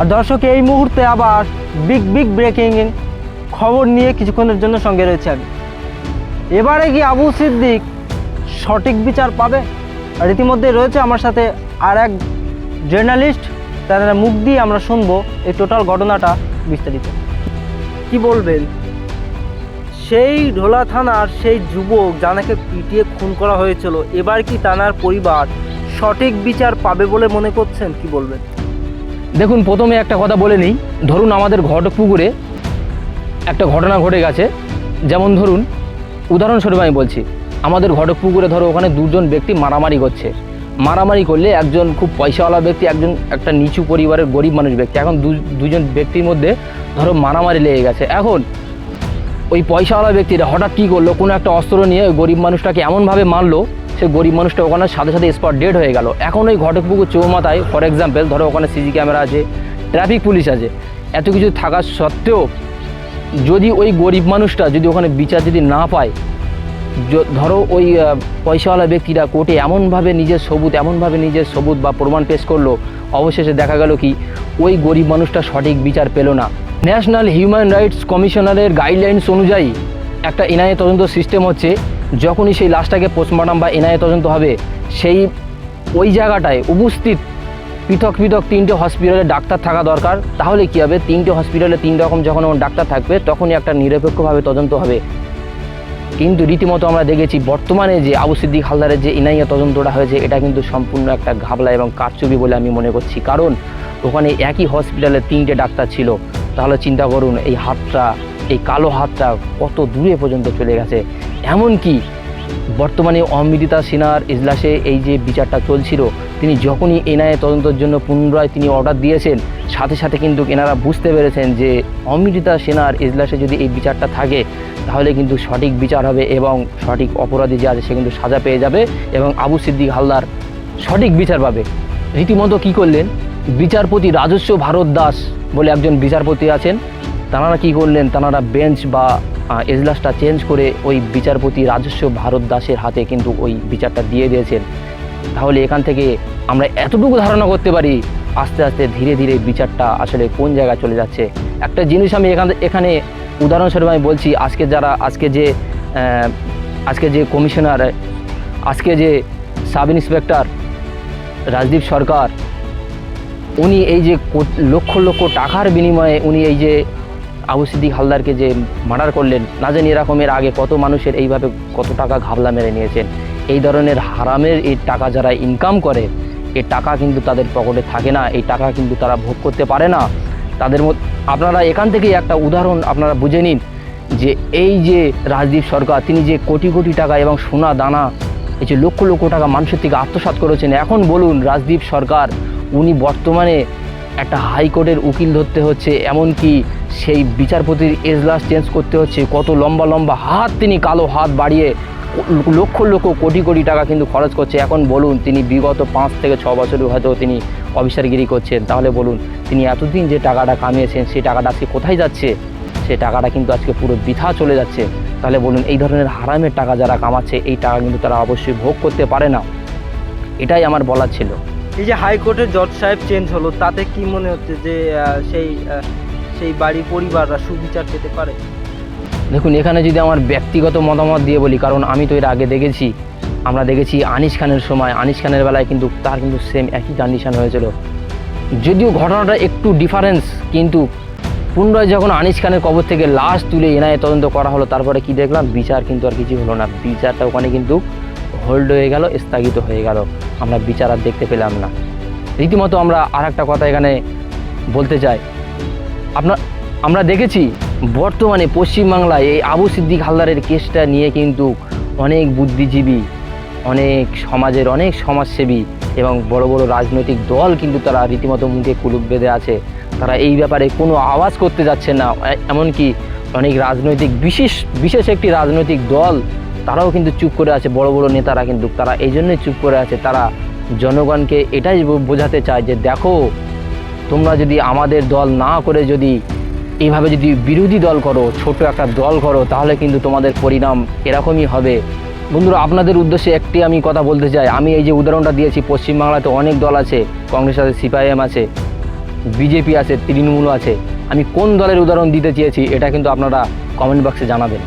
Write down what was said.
আর দর্শক, এই মুহূর্তে আবার বিগ বিগ ব্রেকিং খবর নিয়ে কিছুক্ষণের জন্য সঙ্গে রয়েছে আমি। এবারে কি আবু সিদ্দিক সঠিক বিচার পাবে? আর ইতিমধ্যে রয়েছে আমার সাথে আর এক জার্নালিস্ট তারা মুখ দিয়ে আমরা শুনব এই টোটাল ঘটনাটা বিস্তারিত। কি বলবেন? সেই ঢোলা থানার সেই যুবক জানাকে পিটিয়ে খুন করা হয়েছিল, এবার কি তানার পরিবার সঠিক বিচার পাবে বলে মনে করছেন? কি বলবেন? দেখুন, প্রথমে একটা কথা বলে নিই। ধরুন আমাদের ঘটকপুকুরে একটা ঘটনা ঘটে গেছে। যেমন ধরুন, উদাহরণস্বরূপ আমি বলছি, আমাদের ঘটকপুকুরে ধরো ওখানে দুজন ব্যক্তি মারামারি করছে। মারামারি করলে একজন খুব পয়সাওয়ালা ব্যক্তি, একজন একটা নিচু পরিবারের গরিব মানুষ ব্যক্তি। এখন দুজন ব্যক্তির মধ্যে ধরো মারামারি লেগে গেছে। এখন ওই পয়সাওয়ালা ব্যক্তিরা হঠাৎ কী করল? কোনো একটা অস্ত্র নিয়ে ওই গরিব মানুষটাকে এমনভাবে মারলো সে গরিব মানুষটা ওখানে সাথে সাথে স্পট ডেড হয়ে গেল। এখন ওই ঘটকপুকুর চৌমাথায় ফর এক্সাম্পল ধরো ওখানে সিসি ক্যামেরা আছে ট্রাফিক পুলিশ আছে, এত কিছু থাকা সত্ত্বেও যদি ওই গরিব মানুষটা যদি ওখানে বিচার যদি না পায় ধরো ওই পয়সাওয়ালা ব্যক্তিরা কোর্টে এমনভাবে নিজের সবুত, এমনভাবে নিজের সবুত বা প্রমাণ পেশ করল, অবশেষে দেখা গেল কি, ওই গরিব মানুষটা সঠিক বিচার পেল না। ন্যাশনাল হিউম্যান রাইটস কমিশনারের গাইডলাইন্স অনুযায়ী একটা এনআইএ তদন্ত সিস্টেম হচ্ছে যখনই সেই লাশটাকে পোস্টমর্টম বা এনআইএ তদন্ত হবে, সেই ওই জায়গাটায় উপস্থিত পৃথক পৃথক তিনটে হসপিটালে ডাক্তার থাকা দরকার। তাহলে কি হবে? তিনটে হসপিটালে তিন রকম যখন ডাক্তার থাকবে, তখনই একটা নিরপেক্ষভাবে তদন্ত হবে। কিন্তু রীতিমতো আমরা দেখেছি, বর্তমানে যে আবু সিদ্দিক হালদারের যে ইনাইয়া তদন্তটা হয়েছে, এটা কিন্তু সম্পূর্ণ একটা ঘাবলা এবং কারচুপি বলে আমি মনে করছি। কারণ ওখানে একই হসপিটালে তিনটে ডাক্তার ছিল। তাহলে চিন্তা করুন, এই হাতটা এই কালো হাতটা কত দূরে পর্যন্ত চলে গেছে। এমনকি বর্তমানে অমৃতা সিনহার ইজলাসে এই যে বিচারটা চলছিল, তিনি যখনই এনআইএ তদন্তের জন্য পুনরায় তিনি অর্ডার দিয়েছেন, সাথে সাথে কিন্তু এনারা বুঝতে পেরেছেন যে অমৃতা সিনহার ইজলাসে যদি এই বিচারটা থাকে, তাহলে কিন্তু সঠিক বিচার হবে এবং সঠিক অপরাধী যে আছে সে কিন্তু সাজা পেয়ে যাবে এবং আবু সিদ্দিক হালদার সঠিক বিচার পাবে। রীতিমতো কি করলেন? বিচারপতি রাজস্ব ভারত দাস বলে একজন বিচারপতি আছেন। তাঁরা কি করলেন? তাঁরা বেঞ্চ বা এজলাসটা চেঞ্জ করে ওই বিচারপতি রাজস্ব ভারত দাসের হাতে কিন্তু ওই বিচারটা দিয়ে দিয়েছেন। তাহলে এখান থেকে আমরা এতটুকু ধারণা করতে পারি, আস্তে আস্তে ধীরে ধীরে বিচারটা আসলে কোন জায়গায় চলে যাচ্ছে। একটা জিনিস আমি এখান এখানে উদাহরণস্বরূপ আমি বলছি, আজকে যারা, আজকে যে আজকে যে কমিশনার, আজকে যে সাব ইন্সপেক্টর রাজদীপ সরকার, উনি এই যে লক্ষ লক্ষ টাকার বিনিময়ে উনি এই যে আবু সিদ্দিক হালদারকে যে মার্ডার করলেন, না জানি এরকমের আগে কত মানুষের এইভাবে কত টাকা ঘাবলা মেরে নিয়েছেন। এই ধরনের হারামের এই টাকা যারা ইনকাম করে এই টাকা কিন্তু তাদের পকেটে থাকে না, এই টাকা কিন্তু তারা ভোগ করতে পারে না। তাদের আপনারা এখান থেকেই একটা উদাহরণ আপনারা বুঝে নিন, যে এই যে রাজদীপ সরকার, তিনি যে কোটি কোটি টাকা এবং সোনা দানা, এই যে লক্ষ লক্ষ টাকা মানুষের থেকে আত্মসাৎ করেছেন, এখন বলুন রাজদীপ সরকার, উনি বর্তমানে একটা হাইকোর্টের উকিল ধরতে হচ্ছে, এমনকি সেই বিচারপতির এজলাস চেঞ্জ করতে হচ্ছে। কত লম্বা লম্বা হাত তিনি কালো হাত বাড়িয়ে লক্ষ লক্ষ কোটি কোটি টাকা কিন্তু খরচ করছে। এখন বলুন, তিনি বিগত পাঁচ থেকে ছ বছরে হয়তো তিনি অফিসারগিরি করছেন। তাহলে বলুন, তিনি এতদিন যে টাকাটা কামিয়েছেন, সেই টাকাটা আজকে কোথায় যাচ্ছে? সেই টাকাটা কিন্তু আজকে পুরো বৃথা চলে যাচ্ছে। তাহলে বলুন, এই ধরনের হারামের টাকা যারা কামাচ্ছে, এই টাকা কিন্তু তারা অবশ্যই ভোগ করতে পারে না। এটাই আমার বলার ছিল। এই যে হাইকোর্টের জজ সাহেব চেঞ্জ হলো, তাতে কি মনে হচ্ছে যে সেই সেই বাড়ির পরিবাররা সুবিচার পেতে পারে। দেখুন, এখানে যদি আমার ব্যক্তিগত মতামত দিয়ে বলি, কারণ আমি তো এর আগে দেখেছি, আমরা দেখেছি আনিস খানের সময়, আনিস খানের বেলায় কিন্তু তার কিন্তু সেম একই কন্ডিশন হয়েছিল। যদিও ঘটনাটা একটু ডিফারেন্স কিন্তু পুনরায় যখন আনিস খানের কবর থেকে লাশ তুলে এনআইএ তদন্ত করা হলো, তারপরে কি দেখলাম, বিচার কিন্তু আর কিছু হলো না। বিচারটা ওখানে কিন্তু হোল্ড হয়ে গেল, স্থগিত হয়ে গেল। আমরা বিচার আর দেখতে পেলাম না। রীতিমতো আমরা আর একটা কথা এখানে বলতে চাই। আপনার, আমরা দেখেছি বর্তমানে পশ্চিমবাংলায় এই আবু সিদ্দিক হালদারের কেসটা নিয়ে কিন্তু অনেক বুদ্ধিজীবী, অনেক সমাজের অনেক সমাজসেবী এবং বড় বড় রাজনৈতিক দল কিন্তু তারা রীতিমতো মুখে কুলুপ বেঁধে আছে। তারা এই ব্যাপারে কোনো আওয়াজ করতে যাচ্ছে না। এমনকি অনেক রাজনৈতিক বিশেষ বিশেষ একটি রাজনৈতিক দল, তারাও কিন্তু চুপ করে আছে। বড় বড় নেতারা কিন্তু তারা এই জন্যই চুপ করে আছে। তারা জনগণকে এটাই বোঝাতে চায় যে দেখো তোমরা যদি আমাদের দল না করে যদি এইভাবে যদি বিরোধী দল করো, ছোট একটা দল করো, তাহলে কিন্তু তোমাদের পরিণাম এরকমই হবে। বন্ধুরা, আপনাদের উদ্দেশ্যে একটি আমি কথা বলতে চাই। আমি এই যে উদাহরণটা দিয়েছি, পশ্চিমবাংলাতে অনেক দল আছে, কংগ্রেস আছে, সিপিআইএম আছে, বিজেপি আছে, তৃণমূল আছে। আমি কোন দলের উদাহরণ দিতে চেয়েছি, এটা কিন্তু আপনারা কমেন্ট বক্সে জানাবেন।